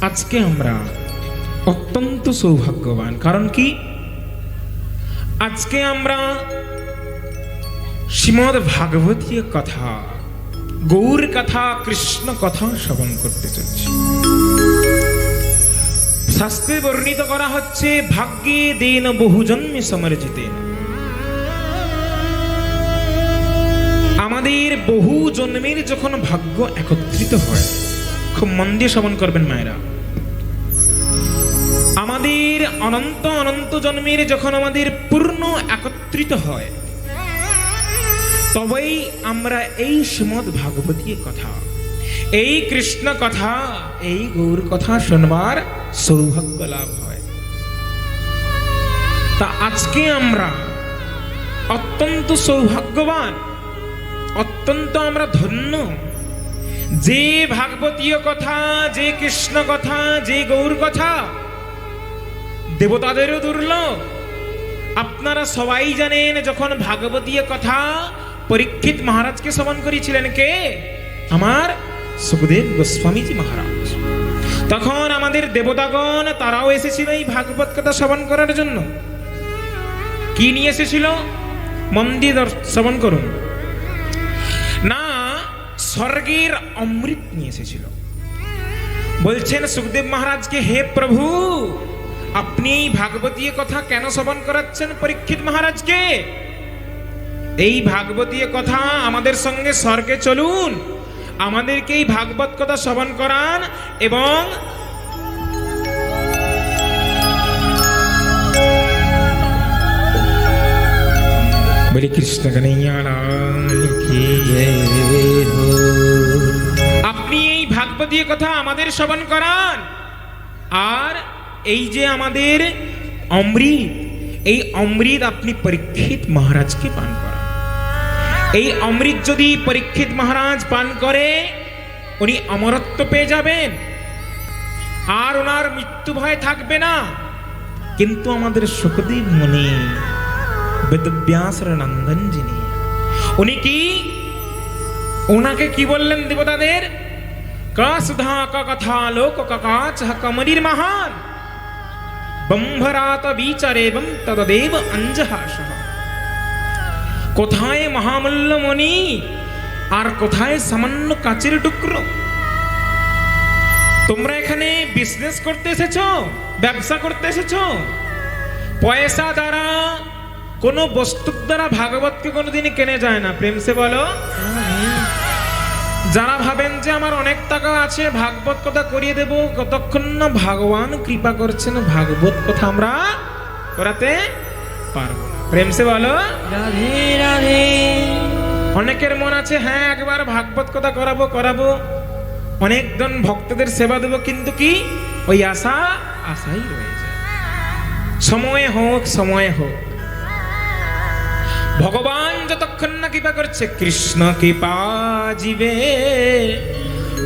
আজকে আমরা অত্যন্ত সৌভাগ্যবান। কারণ কি? আজকে আমরা শ্রীমদ ভাগবতীয় কথা, গৌর কথা, কৃষ্ণ কথা শ্রবণ করতে চলছি। শাস্ত্রে বর্ণিত করা হচ্ছে, ভাগ্যে দেন বহু জন্মে সমর্জিতে আমাদের বহু জন্মের যখন ভাগ্য একত্রিত হয় খুব মন দিয়ে শ্রবণ করবেন মায়েরা। আমাদের অনন্ত অনন্ত জন্মের যখন আমাদের পূর্ণ একত্রিত হয়, তবেই আমরা এই শ্রীমদ ভাগবতী কথা, এই কৃষ্ণ কথা, এই গৌর কথা শুনবার সৌভাগ্য লাভ হয়। তা আজকে আমরা অত্যন্ত সৌভাগ্যবান, অত্যন্ত আমরা ধন্য যে ভাগবতীয় কথা, যে কৃষ্ণ কথা, যে গৌর কথা, দেবতাদেরও দুর্লভ। আপনারা সবাই জানেন, যখন ভাগবতীয় কথা পরীক্ষিত মহারাজকে শ্রবণ করেছিলেন কে? আমার সুখদেব গোস্বামীজি মহারাজ। তখন আমাদের দেবতাগণ, তারাও এসেছিল এই ভাগবত কথা শ্রবণ করার জন্য। কি নিয়ে এসেছিল? মন্দির শ্রবণ করুন। স্বর্গের অমৃত নিয়ে এসেছিল বলছেন সুখদেব মহারাজকে হে প্রভু আপনি এই ভাগবতীয় কথা কেন শ্রবণ করাচ্ছেন পরীক্ষিত মহারাজকে এই ভাগবতীয় কথা আমাদের সঙ্গে স্বর্গে চলুন আমাদেরকে এই ভাগবত কথা শ্রবণ করান এবং বলি কৃষ্ণ। আপনি এই ভাগবতীয় কথা আমাদের শ্রবণ করান। আর এই যে আমাদের অমৃত, এই অমৃত আপনি পরীক্ষিত মহারাজকে পান করান। এই অমৃত যদি পরীক্ষিত মহারাজ পান করে, উনি অমরত্ব পেয়ে যাবেন। আর ওনার মৃত্যু ভয় থাকবে না। কিন্তু আমাদের সুখদেব মুনি বেদব্যাসর নন্দন যিনি উনি কি? ওনাকে কি বললেন দেবতাদের? কা সুধা কা কথা লোক কাকাচ কমরির মহান বম্ভরাত তদদেব অঞ্জহাস কোথায় মহামূল্য মণি? আর কোথায় সামান্য কাচের টুকরো? তোমরা এখানে বিজনেস করতে এসেছ? ব্যবসা করতে এসেছ? পয়সা দ্বারা কোনো বস্তুর দ্বারা ভাগবতকে কোনোদিন কেনে যায় না। প্রেম সে বলো? যারা ভাবেন যে আমার অনেক টাকা আছে ভাগবত কথা করিয়ে দেব কতক্ষণ না ভগবান কৃপা করছেন ভাগবত কথা আমরা করাতে পারব প্রেম সে বলো? অনেকের মন আছে হ্যাঁ একবার ভাগবত কথা করাবো করাবো। অনেকজন ভক্তদের সেবা দেবো কিন্তু কি? ওই আশা আশাই রয়ে যায়। সময় হোক সময় হোক। ভগবান যতক্ষণ না কৃপা করছে, কৃষ্ণ কৃপা জীবে।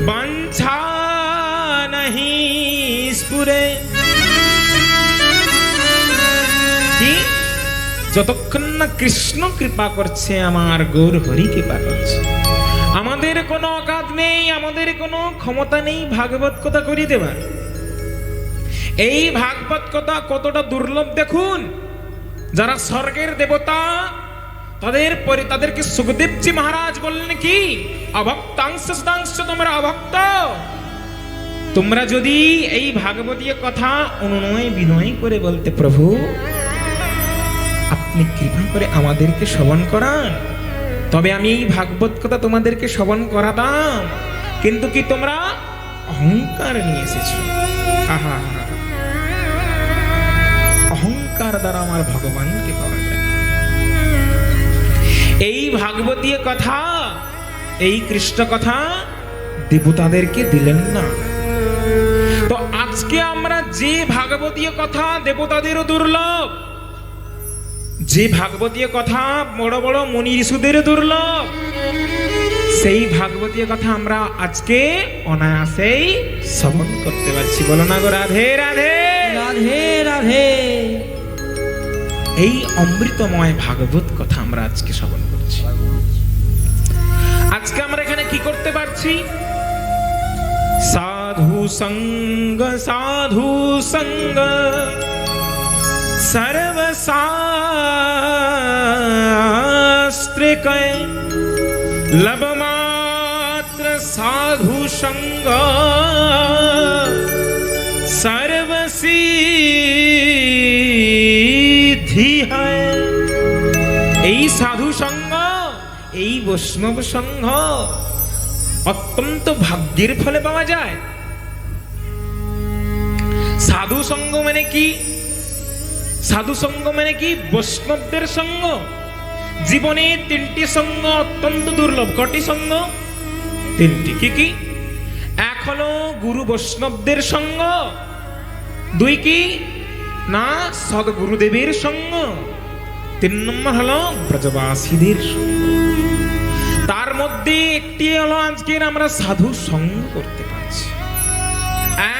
বাঞ্ছা যতক্ষণ না কৃষ্ণ কৃপা করছে, আমার গৌর হরি কৃপা করছে। আমাদের কোনো অকাত নেই, আমাদের কোনো ক্ষমতা নেই ভাগবত কথা করিয়ে দেবার। এই ভাগবত কথা কতটা দুর্লভ দেখুন। যারা স্বর্গের দেবতা তাদের পরে তাদেরকে সুখদেবজি মহারাজ বললেন কি? অভক্তাংশ শতাংশ তোমরা অভক্ত। তোমরা যদি এই ভাগবতীয় কথা অনুনয় বিনয় করে বলতে প্রভু, আপনি কৃপা করে আমাদেরকে শ্রবণ করান। তবে আমি এই ভাগবত কথা তোমাদেরকে শ্রবণ করাতাম। কিন্তু কি তোমরা অহংকার নিয়ে এসেছ? আহা। অহংকার দ্বারা আমার ভগবানকে পাওয়া ভাগবতীয় কথা, এই কৃষ্ণ কথা দেবতাদেরকে দিলেন না। তো আজকে আমরা যে ভাগবতীয় কথা দেবতাদেরও দুর্লভ, যে ভাগবতীয় কথা বড় বড় মনি ঋষুদের দুর্লভ, সেই ভাগবতীয় কথা আমরা আজকে অনায়াসেই শ্রবণ করতে পারছি। বলো না গো, রাধে রাধে। রাধে রাধে। এই অমৃতময় ভাগবত কথা আমরা আজকে শ্রবণ করছি। আজকে আমরা এখানে কি করতে পারছি? সাধু সঙ্গ সাধু সঙ্গ সর্বশাস্ত্রিক লবমাত্র সাধু সঙ্গ সর্বশী এই সাধু সঙ্গ, এই বৈষ্ণব সংঘ অত্যন্ত ভাগ্যের ফলে পাওয়া যায়। সাধু সঙ্গ মানে কি? সাধু সঙ্গ মানে কি? বৈষ্ণবদের সঙ্গ। জীবনে তিনটি সঙ্গ, অত্যন্ত দুর্লভ। কটি সঙ্গ? তিনটি। কি কি? এখনও গুরু বৈষ্ণবদের সঙ্গ, দুই কি? না সদগুরুদেবের সঙ্গ তিন নম্বর হলো ব্রজবাসীদের সঙ্গ তার মধ্যে একটি হলো আজকের আমরা সাধু সঙ্গ করতে পারছি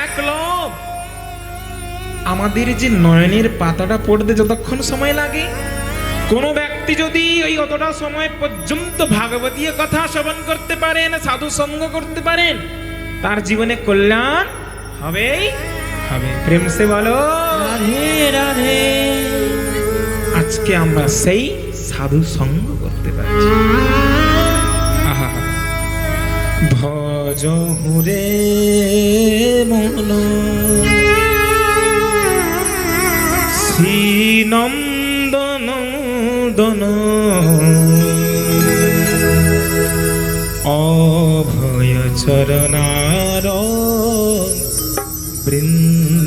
এক লোক আমাদের যে নয়নের পাতাটা পড়তে যতক্ষণ সময় লাগে কোনো ব্যক্তি যদি ওই অতটা সময় পর্যন্ত ভাগবতীয় কথা শ্রবণ করতে পারেন সাধু সঙ্গ করতে পারেন তার জীবনে কল্যাণ হবেই হবে। প্রেম সে বলো। রাধে রাধে। আজকে আমরা সেই সাধু সঙ্গ করতে পারছি। আহা। ভজ হুরে মন। শ্রীনন্দন দন। অভয় চরণার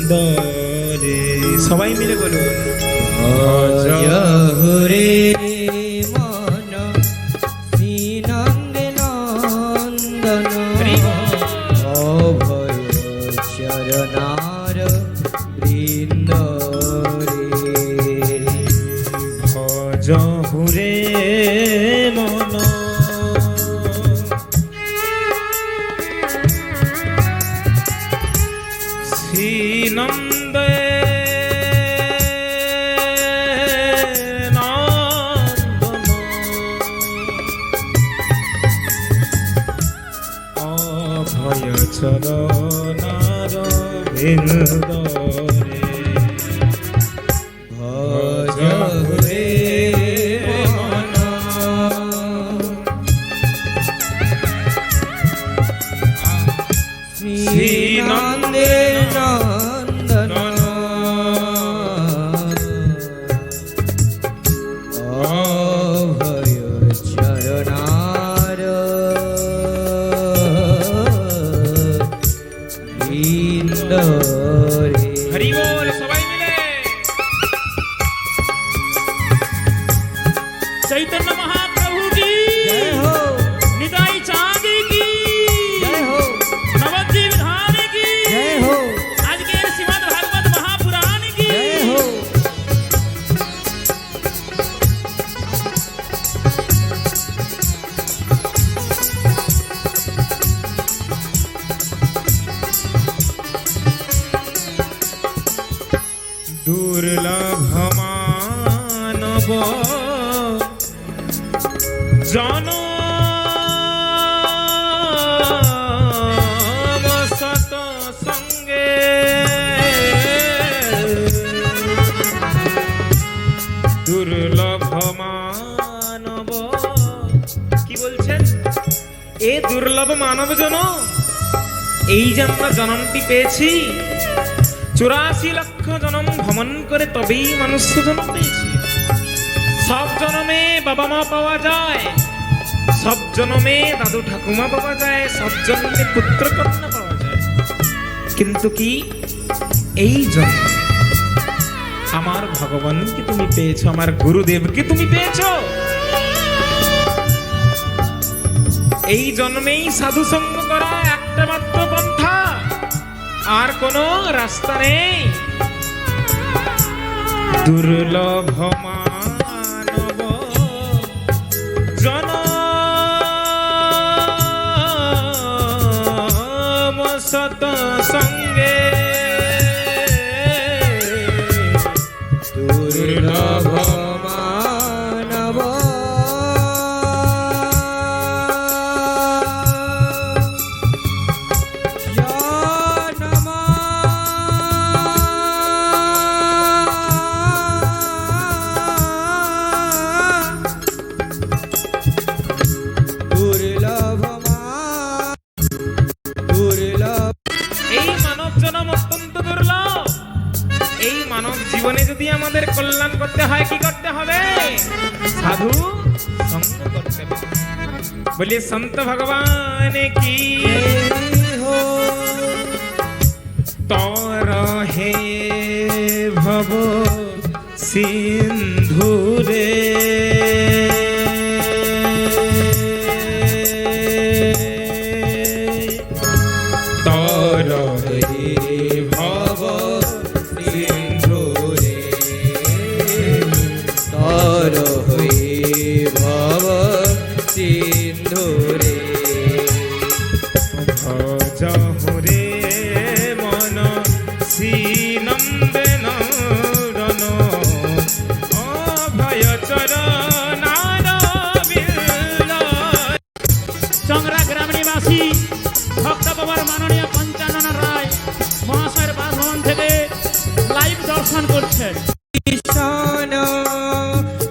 বৃন্দরে সবাই মিলে বলুন ভজ চরণার বৃন্দরে चैतन्य महा সঙ্গে। দুর্লভ মানব। কি বলছেন? এ দুর্লভ মানব জন, এই যে আমরা জনমটি পেয়েছি, চুরাশি লক্ষ জনম ভ্রমণ করে তবেই মনুষ্য জন্ম পেয়েছি। সব জনমে বাবা মা পাওয়া যায়, সব জনমে দাদু ঠাকুমা পাওয়া যায়, সব জন্মে পুত্র কন্যা কিন্তু কি? এই জন্ম আমার ভগবানকে তুমি পেয়েছ? আমার গুরুদেবকে তুমি পেয়েছ? এই জন্মেই সাধু সঙ্গ করা একটা মাত্র পন্থা। আর কোনো রাস্তা নেই। দুর্লভ মানব संत भगवान की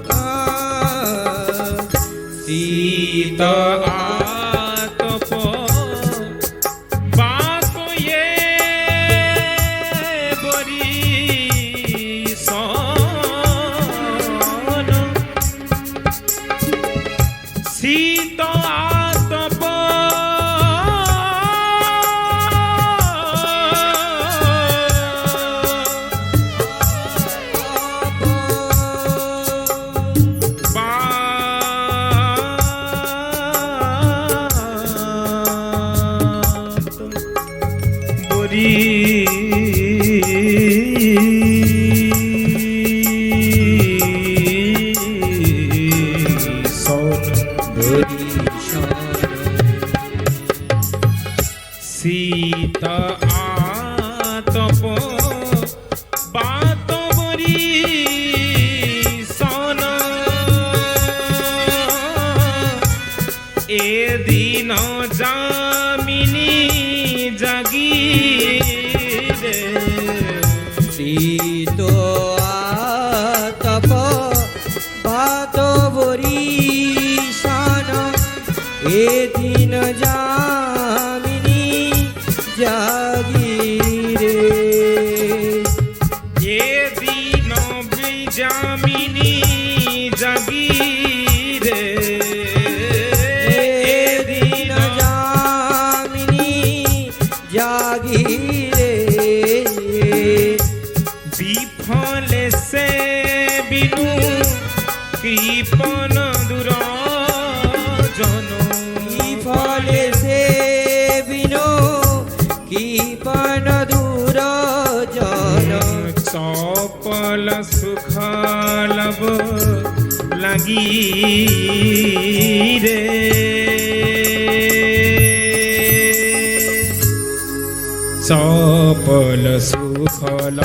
Ah, Sita. লাগি রে। সফল সুফল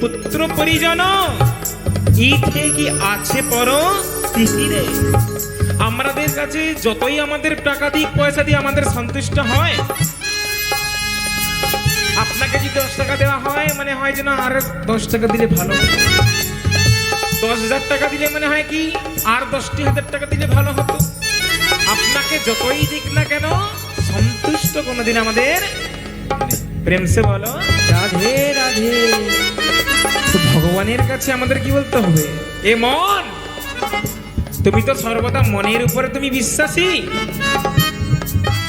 পুত্র পরিজন ইথে কি আছে পর? তিহিরে আমাদের কাছে যতই আমাদের টাকা দিক পয়সা দিয়ে আমাদের সন্তুষ্ট হয় আপনাকে যদি দশ টাকা দেওয়া হয় মানে হয় যেন আর দশ টাকা দিলে ভালো দশ হাজার টাকা দিলে মনে হয় কি আর দশটি হাজার টাকা দিলে ভালো হতো। আপনাকে যতই দিক না কেন সন্তুষ্ট কোনোদিন আমাদের প্রেমসে বলো রাধে রাধে। তো ভগবানের কাছে আমাদের কি বলতে হবে? এ মন! তুমি তো সর্বদা মনের উপরে তুমি বিশ্বাসী।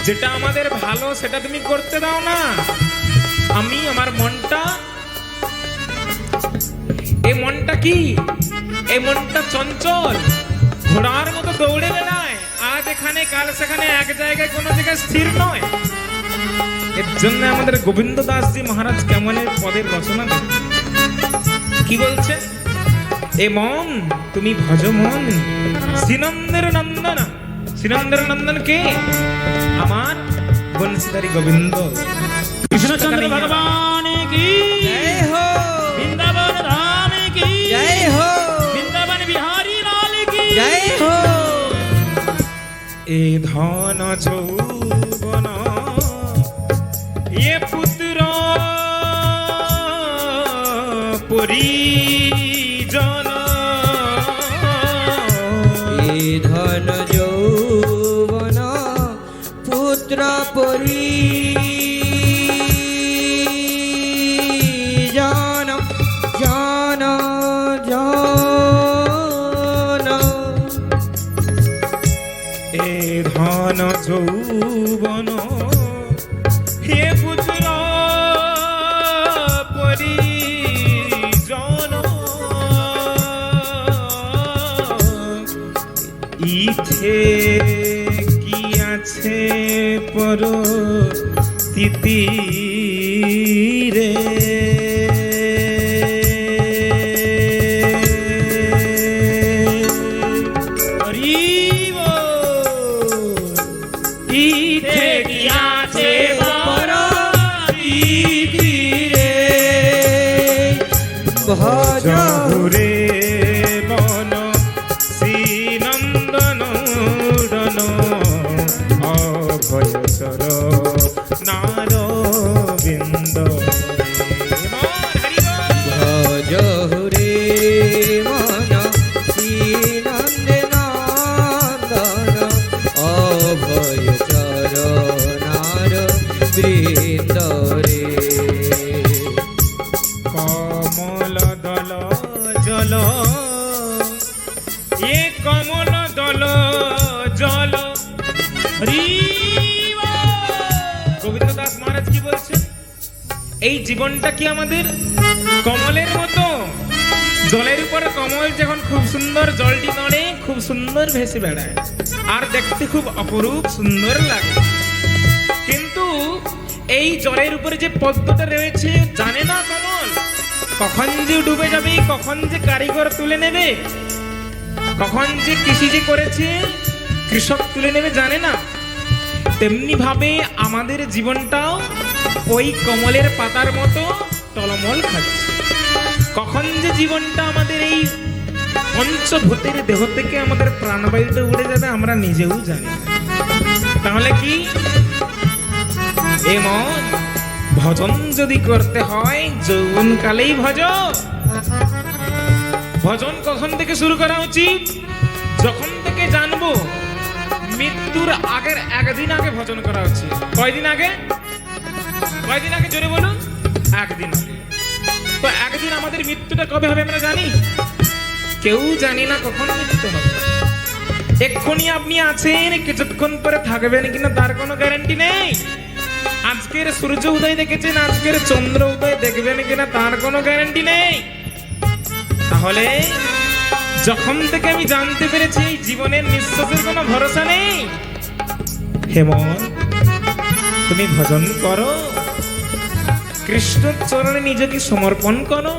যেটা আমাদের ভালো, সেটা তুমি করতে দাও না। আমি, আমার মনটা, এ মনটা কি? এই মনটা চঞ্চল। ঘোড়ার মতো দৌড়ে বেড়ায়। আজ এখানে, কাল সেখানে, এক জায়গায় কোনো জায়গায় স্থির নয়। এর জন্য আমাদের গোবিন্দ দাসজি মহারাজ কেমন পদের রচনা কি বলছে? এ মন তুমি ভজ মন। শ্রীনন্দের নন্দন। শ্রীনন্দের নন্দন কে? আমার বংশীধারী গোবিন্দ। কৃষ্ণচন্দ্র ভগবান কি? জয় হো। বৃন্দাবন ধাম কি? জয় হো। বৃন্দাবন বিহারী লাল কি? জয় হো। এ ধন যৌবন পর তিতিরে। গোবিন্দ দাস মহারাজ কি বলছেন? এই জীবনটা কি আমাদের? কমলের মতো জলের উপরে কমল যখন খুব সুন্দর জলটি নড়ে, খুব সুন্দর ভেসে বেড়ায়। আর দেখতে খুব অপরূপ সুন্দর লাগে। কিন্তু এই জলের উপরে যে পদ্মটা রয়েছে, জানে না কমল? কখন যে ডুবে যাবে, কখন যে কারিগর তুলে নেবে, কখন যে কৃষি যে করেছে, কৃষক তুলে নেবে জানে না। তেমনি ভাবে আমাদের জীবনটাও ওই কমলের পাতার মতো টলমল খাচ্ছে। কখন যে জীবনটা আমাদের এই পঞ্চভূতের দেহ থেকে আমাদের প্রাণবায়ুটা উড়ে যাবে আমরা নিজেও জানি তাহলে কি? মন ভজন যদি করতে হয় যৌবন কালেই ভজ ভজন কখন থেকে শুরু করা উচিত? যখন থেকে জানব মৃত্যুর আগের একদিন আগে ভজন করা উচিত। কয়দিন আগে? কয়দিন আগে? জোরে বলুন। একদিন আগে। একদিন আমাদের মৃত্যুটা কবে হবে আমরা জানি? কেউ জানি না কখন মৃত্যু হবে। এক্ষুনি আপনি আছেন, কিছুক্ষণ পরে থাকবেন কিনা তার কোনো গ্যারান্টি নেই। আজকের সূর্য উদয় দেখেছেন, আজকের চন্দ্র উদয় দেখবেন কিনা তার কোনো গ্যারান্টি নেই। তাহলে, যখন থেকে আমি জানতে পেরেছি, এই জীবনের নিঃশ্বাসের কোনো ভরসা নেই। হেমন, তুমি ভজন করো। কৃষ্ণ চরণে নিজেকে সমর্পণ করো।